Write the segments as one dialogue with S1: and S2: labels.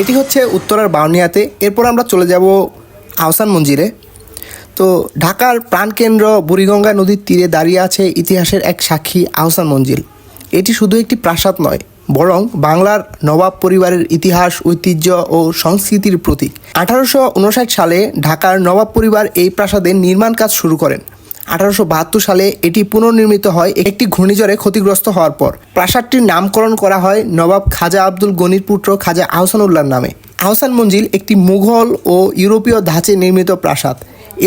S1: এটি হচ্ছে উত্তরার বাউনিয়াতে। এরপর আমরা চলে যাব আহসান মঞ্জিরে। তো ঢাকার প্রাণকেন্দ্র বুড়িগঙ্গা নদীর তীরে দাঁড়িয়ে আছে ইতিহাসের এক সাক্ষী আহসান মঞ্জিল। এটি শুধু একটি প্রাসাদ নয়, বরং বাংলার নবাব পরিবারের ইতিহাস, ঐতিহ্য ও সংস্কৃতির প্রতীক। আঠারোশো উনষাট সালে ঢাকার নবাব পরিবার এই প্রাসাদের নির্মাণ কাজ শুরু করেন। আঠারোশো বাহাত্তর সালে এটি পুনর্নির্মিত হয় একটি ঘূর্ণিঝড়ে ক্ষতিগ্রস্ত হওয়ার পর। প্রাসাদটির নামকরণ করা হয় নবাব খাজা আব্দুল গনির পুত্র খাজা আহসান আহসানুল্লাহর নামে। আহসান মঞ্জিল একটি মুঘল ও ইউরোপীয় ধাঁচে নির্মিত প্রাসাদ।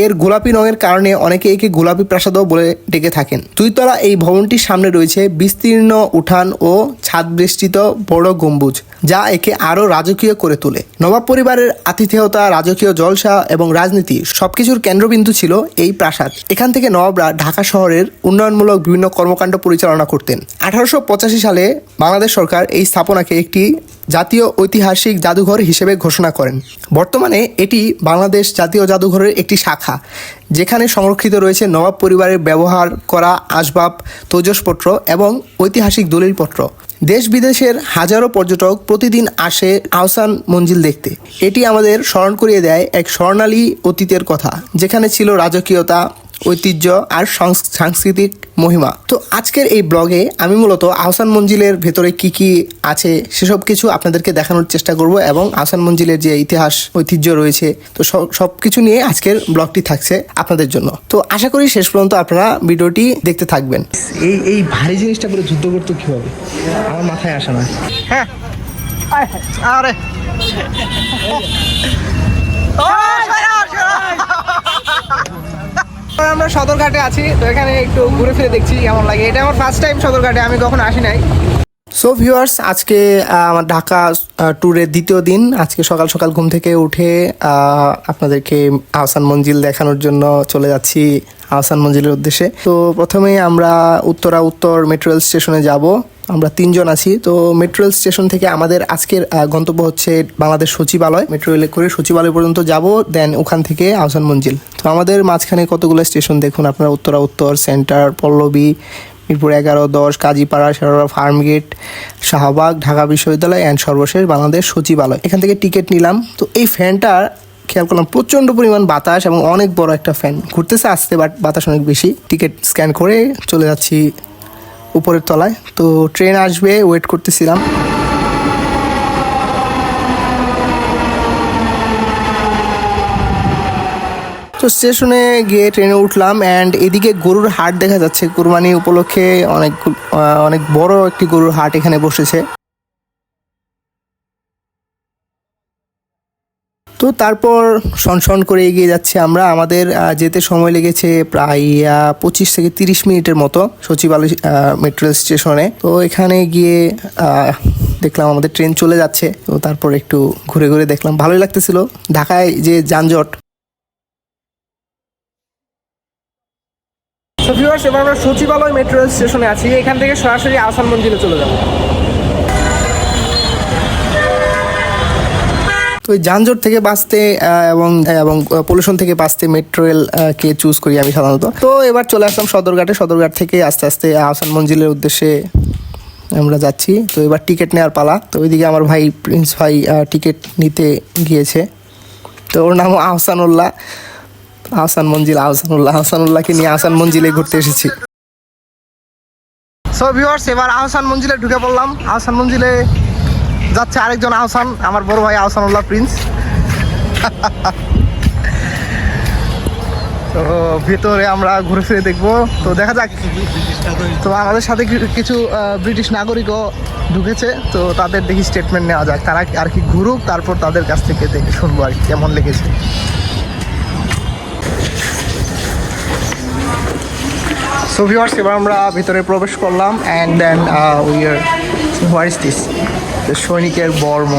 S1: এর গোলাপি রঙের কারণে অনেকে একে গোলাপি প্রাসাদও বলে ডেকে থাকেন। দুইতলা এই ভবনটির সামনে রয়েছে বিস্তীর্ণ উঠান ও ছাদ বেষ্টিত বড় গম্বুজ, যা একে আরও রাজকীয় করে তোলে। নবাব পরিবারের আতিথেয়তা, রাজকীয় জলসা এবং রাজনীতি সবকিছুর কেন্দ্রবিন্দু ছিল এই প্রাসাদ। এখান থেকে নবাবরা ঢাকা শহরের উন্নয়নমূলক বিভিন্ন কর্মকাণ্ড পরিচালনা করতেন। আঠারোশো পঁচাশি সালে বাংলাদেশ সরকার এই স্থাপনাকে একটি জাতীয় ঐতিহাসিক জাদুঘর হিসেবে ঘোষণা করেন। বর্তমানে এটি বাংলাদেশ জাতীয় জাদুঘরের একটি শাখা, যেখানে সংরক্ষিত রয়েছে নবাব পরিবারের ব্যবহার করা আসবাব, তৈজসপত্র এবং ঐতিহাসিক দলিলপত্র। দেশ বিদেশের হাজারো পর্যটক প্রতিদিন আসে আহসান মঞ্জিল দেখতে। এটি আমাদের স্মরণ করিয়ে দেয় এক স্বর্ণালী অতীতের কথা, যেখানে ছিল রাজকীয়তা ঐতিহ্য আর সংস- সাংস্কৃতিক মহিমা। তো আজকের এই ব্লগে আমি মূলত আহসান মঞ্জিলের ভেতরে কি কি আছে সেসব কিছু আপনাদেরকে দেখানোর চেষ্টা করব এবং আহসান মঞ্জিলের যে ইতিহাস ঐতিহ্য রয়েছে তো সব সব কিছু নিয়ে আজকের ব্লগটি থাকছে আপনাদের জন্য। তো আশা করি শেষ পর্যন্ত আপনারা ভিডিওটি দেখতে থাকবেন। এই এই ভারী জিনিসটা করে যুদ্ধ করতো কীভাবে? আমার মাথায় আসে না। হ্যাঁ। আরে। আমরা সদরঘাটে আছি, তো এখানে একটু ঘুরে ফিরে দেখছি কেমন লাগে। এটা আমার ফার্স্ট টাইম সদরঘাটে, আমি কখনো আসি নাই। সো ভিউয়ার্স আজকে আমার ঢাকা ট্যুরের দ্বিতীয় দিন। আজকে সকাল সকাল ঘুম থেকে উঠে আপনাদেরকে আহসান মঞ্জিল দেখানোর জন্য চলে যাচ্ছি আহসান মঞ্জিলের উদ্দেশ্যে। তো প্রথমে আমরা উত্তরা উত্তর মেট্রো রেল স্টেশনে যাব। আমরা তিনজন আছি। তো মেট্রো রেল স্টেশন থেকে আমাদের আজকের গন্তব্য হচ্ছে বাংলাদেশ সচিবালয়। মেট্রো রেলে করে সচিবালয় পর্যন্ত যাব দেন ওখান থেকে আহসান মঞ্জিল। তো আমাদের মাঝখানে কতগুলো স্টেশন দেখুন আপনারা? উত্তরা উত্তর সেন্টার পল্লবী মিরপুর এগারো, দশ, কাজীপাড়া শেরোরা ফার্মগেট, শাহবাগ, ঢাকা বিশ্ববিদ্যালয় অ্যান্ড সর্বশেষ বাংলাদেশ সচিবালয়। এখান থেকে টিকিট নিলাম। তো এই ফ্যানটার খেয়াল করলাম, প্রচণ্ড পরিমাণ বাতাস এবং অনেক বড় একটা ফ্যান। ঘুরতেছে আসতে বাট বাতাস অনেক বেশি। টিকিট স্ক্যান করে চলে যাচ্ছি উপরের তলায়। তো ট্রেন আসবে ওয়েট করতেছিলাম। তো স্টেশনে গিয়ে ট্রেনে উঠলাম অ্যান্ড এদিকে গরুর হাট দেখা যাচ্ছে। কুরবানি উপলক্ষে অনেক অনেক বড় একটি গরুর হাট এখানে বসেছে। তো তারপর সনসন করে এগিয়ে যাচ্ছে আমরা। আমাদের যেতে সময় লেগেছে প্রায় পঁচিশ থেকে তিরিশ মিনিটের মতো সচিবালয় মেট্রো স্টেশনে। তো এখানে গিয়ে দেখলাম আমাদের ট্রেন চলে যাচ্ছে। তো তারপর একটু ঘুরে ঘুরে দেখলাম। ভালোই লাগতেছিল। ঢাকায় যে যানজট ভিউয়ার্স এবার আমরা সচিবালয় মেট্রো রেল স্টেশনে আছি। এখান থেকে সরাসরি আসান মঞ্জিলে চলে যাব। তো যানজট থেকে বাঁচতে এবং এবং পলিউশন থেকে বাঁচতে মেট্রো রেল কে চুজ করি আমি সাধারণত। তো এবার চলে আসলাম সদরঘাটে। সদরঘাট থেকে আস্তে আস্তে আহসান মঞ্জিলের উদ্দেশ্যে আমরা যাচ্ছি। তো এবার টিকিট নেওয়ার পালা। তো ওইদিকে আমার ভাই প্রিন্স ভাই টিকিট নিতে গিয়েছে। তো ওর নাম আহসানুল্লাহ। আহসান মঞ্জিল, আহসানুল্লাহ। আহসানুল্লাহকে নিয়ে আহসান মঞ্জিলে ঘুরতে এসেছি। সো ভিউয়ার্স এবার আহসান মঞ্জিলে ঢুকে পড়লাম। আহসান মঞ্জিলে যাচ্ছে আরেকজন আহসান, আমার বড় ভাই আহসানুল্লাহ প্রিন্স। তো ভেতরে আমরা ঘুরে ফিরে দেখব। তো দেখা যাক। তো আমাদের সাথে কিছু ব্রিটিশ নাগরিকও ঢুকেছে। তো তাদের দেখি স্টেটমেন্ট নেওয়া যাক। তারা আর কি ঘুরুক, তারপর তাদের কাছ থেকে দেখে শুনব আর কি, কেমন লেগেছে। সো ভিউয়ার্স এবার আমরা ভিতরে প্রবেশ করলাম and then we are what is this সৈনিকের বর্ম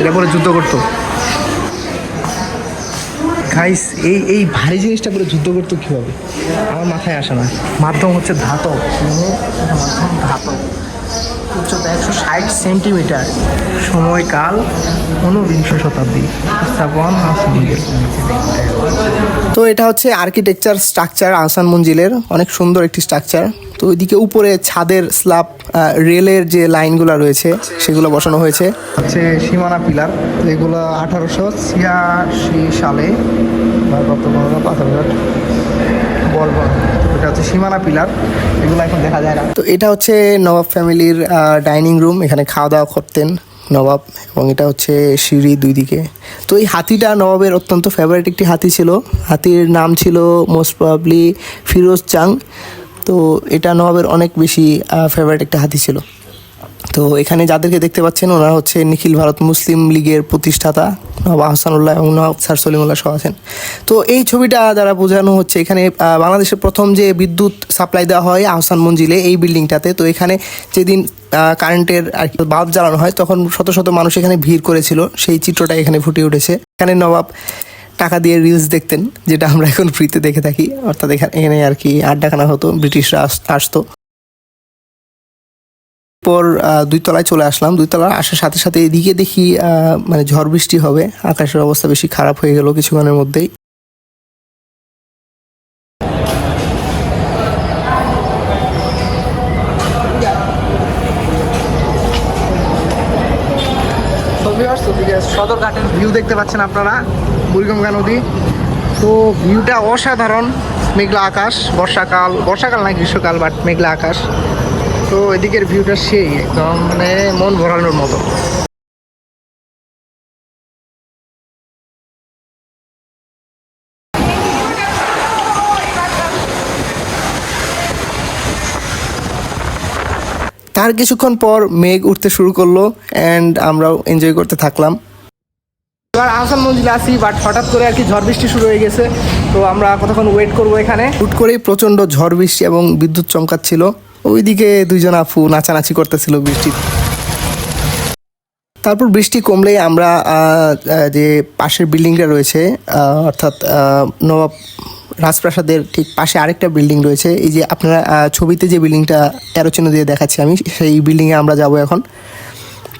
S1: এটা পরে যুদ্ধ করতো। গাইস এই এই ভারী জিনিসটা পরে যুদ্ধ করতো কীভাবে? আমার মাথায় আসে না। মাধ্যম হচ্ছে ধাতব মাধ্যম ধাতব। উচ্চতা একশো ষাট সেন্টিমিটার। সময়কাল ঊনবিংশ শতাব্দী স্থাপন আহসান মঞ্জিল তো এটা হচ্ছে আর্কিটেকচার স্ট্রাকচার আহসান মঞ্জিলের অনেক সুন্দর একটি স্ট্রাকচার তো ওইদিকে উপরে ছাদের স্ল্যাব রেলের যে লাইনগুলো রয়েছে সেগুলো বসানো হয়েছে। হচ্ছে সীমানা পিলার যেগুলো আঠারোশো ছিয়াশি সালে ভারপ্রাপ্ত পাথরঘাট বলব এটা হচ্ছে সীমানা পিলার, এগুলো এখন দেখা যায় না। তো এটা হচ্ছে নবাব ফ্যামিলির ডাইনিং রুম, এখানে খাওয়া দাওয়া করতেন নবাব এবং এটা হচ্ছে সিঁড়ি দুই দিকে তো এই হাতিটা নবাবের অত্যন্ত ফেভারিট একটি হাতি ছিল। হাতির নাম ছিল মোস্ট প্রবাবলি ফিরোজ চাং। তো এটা নবাবের অনেক বেশি ফেভারিট একটা হাতি ছিল। তো এখানে যাদেরকে দেখতে পাচ্ছেন ওনারা হচ্ছে নিখিল ভারত মুসলিম লীগের প্রতিষ্ঠাতা নবাব আহসানুল্লাহ এবং নবাব স্যার সলিমুল্লাহ সহ আছেন। তো এই ছবিটা দ্বারা বোঝানো হচ্ছে, এখানে বাংলাদেশের প্রথম যে বিদ্যুৎ সাপ্লাই দেওয়া হয় আহসান মঞ্জিলে এই বিল্ডিংটাতে, তো এখানে যেদিন কারেন্টের আর কি বাল্ব জ্বালানো হয়, তখন শত শত মানুষ এখানে ভিড় করেছিল। সেই চিত্রটা এখানে ফুটে উঠেছে। এখানে নবাব টাকা দিয়ে রিলস দেখতেন, যেটা আমরা এখন ফ্রিতে দেখে থাকি। অর্থাৎ এখানে আর কি আড্ডাখানা হতো, ব্রিটিশরা আস- আসতো। পর দুই তলায় চলে আসলাম। দুই তলায় আসার সাথে সাথে এদিকে দেখি মানে ঝড় বৃষ্টি হবে। আকাশের অবস্থা বেশি খারাপ হয়ে গেল কিছুক্ষণের মধ্যেই। সদরঘাটের ভিউ দেখতে পাচ্ছেন আপনারা, বুড়িগঙ্গা নদী। তো ভিউটা অসাধারণ, মেঘলা আকাশ, বর্ষাকাল বর্ষাকাল না গ্রীষ্মকাল বাট মেঘলা আকাশ। তো এদিকের ভিউটা সেই একদম মানে মন ভরানোর মতো। তার কিছুক্ষণ পর মেঘ উঠতে শুরু করল অ্যান্ড আমরাও এনজয় করতে থাকলাম। এবার আহসান মঞ্জিলে আসি বাট হঠাৎ করে আর কি ঝড় বৃষ্টি শুরু হয়ে গেছে তো আমরা কতক্ষণ ওয়েট করব এখানে? হুট করেই প্রচণ্ড ঝড় বৃষ্টি এবং বিদ্যুৎ চমকাচ্ছিল। ওইদিকে দুইজন আপু নাচানাচি করতেছিল বৃষ্টি। তারপর বৃষ্টি কমলেই আমরা যে পাশের বিল্ডিংটা রয়েছে অর্থাৎ নবাব রাজপ্রাসাদের ঠিক পাশে আরেকটা বিল্ডিং রয়েছে। এই যে আপনারা ছবিতে যে বিল্ডিংটা তেরো চিহ্ন দিয়ে দেখাচ্ছি আমি, সেই বিল্ডিংয়ে আমরা যাব এখন।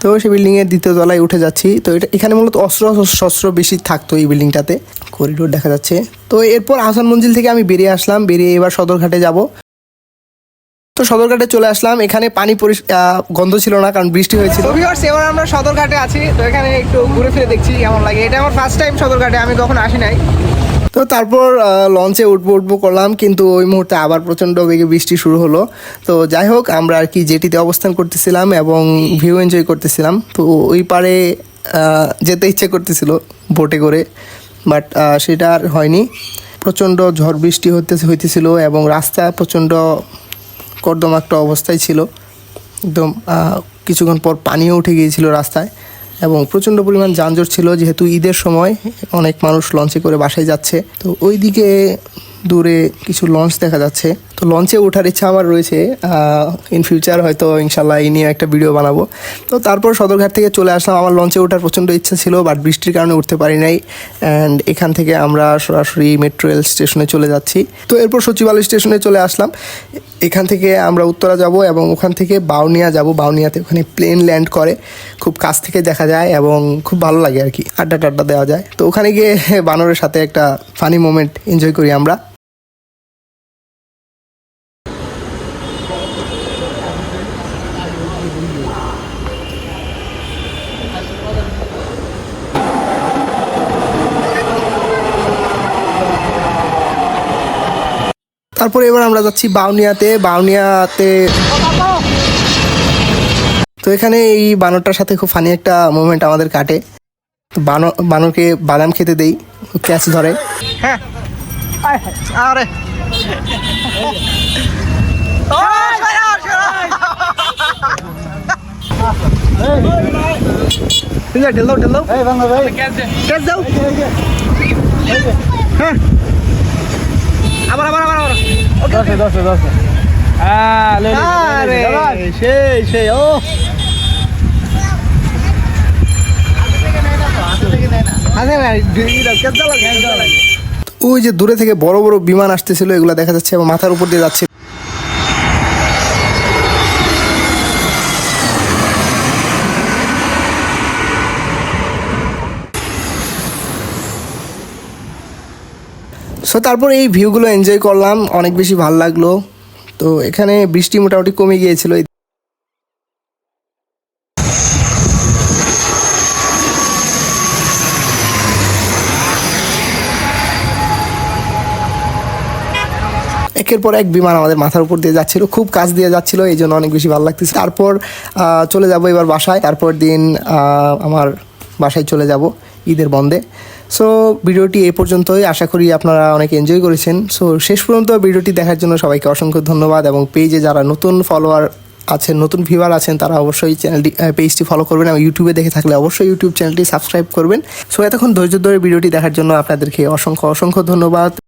S1: তো সেই বিল্ডিংয়ের দ্বিতীয় তলায় উঠে যাচ্ছি। তো এটা, এখানে মূলত অস্ত্র, শস্ত্র বেশি থাকতো এই বিল্ডিংটাতে, করিডোর দেখা যাচ্ছে। তো এরপর আহসান মঞ্জিল থেকে আমি বেরিয়ে আসলাম, বেরিয়ে এবার সদরঘাটে যাব। তো সদরঘাটে চলে আসলাম। এখানে পানি গন্ধ ছিল না কারণ বৃষ্টি হয়েছিল। এবার আমরা সদরঘাটে আছি। তো এখানে একটু ঘুরে ফিরে দেখছি কেমন লাগে। এটা আমার ফার্স্ট টাইম সদরঘাটে আমি কখনো আসি নাই। তো তারপর লঞ্চে উঠবো উঠবো করলাম কিন্তু ওই মুহূর্তে আবার প্রচণ্ড বেগে বৃষ্টি শুরু হলো। তো যাই হোক আমরা আর কি জেটিতে অবস্থান করতেছিলাম এবং ভিউ এনজয় করতেছিলাম। তো ওই পারে যেতে ইচ্ছে করতেছিল বোটে করে বাট সেটা আর হয়নি। প্রচণ্ড ঝড় বৃষ্টি হতে হইতেছিল এবং রাস্তা প্রচণ্ড কর্দমাক্ত অবস্থায় ছিল। একদম কিছুক্ষণ পর পানিও উঠে গিয়েছিল রাস্তায় এবং প্রচণ্ড পরিমাণ যানজট ছিল, যেহেতু ঈদের সময় অনেক মানুষ লঞ্চে করে বাসায় যাচ্ছে। তো ওই দিকে দূরে কিছু লঞ্চ দেখা যাচ্ছে। তো লঞ্চে ওঠার ইচ্ছা আমার রয়েছে। ইন ফিউচার হয়তো ইনশাল্লাহ এই নিয়ে একটা ভিডিও বানাবো। তো তারপর সদরঘাট থেকে চলে আসলাম। আমার লঞ্চে ওঠার প্রচণ্ড ইচ্ছা ছিল বাট বৃষ্টির কারণে উঠতে পারি নাই। অ্যান্ড এখান থেকে আমরা সরাসরি মেট্রো রেল স্টেশনে চলে যাচ্ছি। তো এরপর সচিবালয় স্টেশনে চলে আসলাম। এখান থেকে আমরা উত্তরা যাব এবং ওখান থেকে বাউনিয়া যাব। বাউনিয়াতে ওখানে প্লেন ল্যান্ড করে। খুব কাছ থেকে দেখা যায় এবং খুব ভালো লাগে আর কি। আড্ডা টাড্ডা দেওয়া যায়। তো ওখানে গিয়ে বানরের সাথে একটা ফানি মোমেন্ট এনজয় করি আমরা। তারপরে এবার আমরা যাচ্ছি বাউনিয়াতে। বাউনিয়াতে তো এখানে এই বানরটার সাথে খুব ফানি একটা মুভমেন্ট আমাদের কাটে। তো বানর বানরকে বাদাম খেতে দেই ক্যাচ ধরে। হ্যাঁ। আরে। ঠিক আছে ঢেল দাও ঢেল দাও। ক্যাচ দাও। হ্যাঁ। আবার আবার আবার আবার।
S2: দশে দশে দশে। হ্যাঁ
S1: সেই সেই ও। ওই যে দূরে থেকে বড় বড় বিমান আসতেছিল এগুলো দেখা যাচ্ছে এবং মাথার উপর দিয়ে যাচ্ছে। সো তারপর এই ভিউগুলো এনজয় করলাম, অনেক বেশি ভালো লাগল। তো, এখানে বৃষ্টি মোটামুটি কমে গিয়েছিল। একের পর এক বিমান আমাদের মাথার উপর দিয়ে যাচ্ছিল, খুব কাজ দিয়ে যাচ্ছিল, এই জন্য অনেক বেশি ভালো লাগতেছে। তারপর চলে যাব এবার বাসায়। তারপর দিন আমার বাসায় চলে যাব, ঈদের বন্ধে। সো ভিডিওটি এই পর্যন্তই। আশা করি আপনারা অনেক এনজয় করেছেন। সো শেষ পর্যন্ত ভিডিওটি দেখার জন্য সবাইকে অসংখ্য ধন্যবাদ এবং পেজে যারা নতুন ফলোয়ার আছেন, নতুন ভিউয়ার আছেন, তারা অবশ্যই চ্যানেলটি পেজটি ফলো করবেন এবং ইউটিউবে দেখে থাকলে অবশ্যই ইউটিউব চ্যানেলটি সাবস্ক্রাইব করবেন। সো এতক্ষণ ধৈর্য ধরে ভিডিওটি দেখার জন্য আপনাদেরকে অসংখ্য অসংখ্য ধন্যবাদ।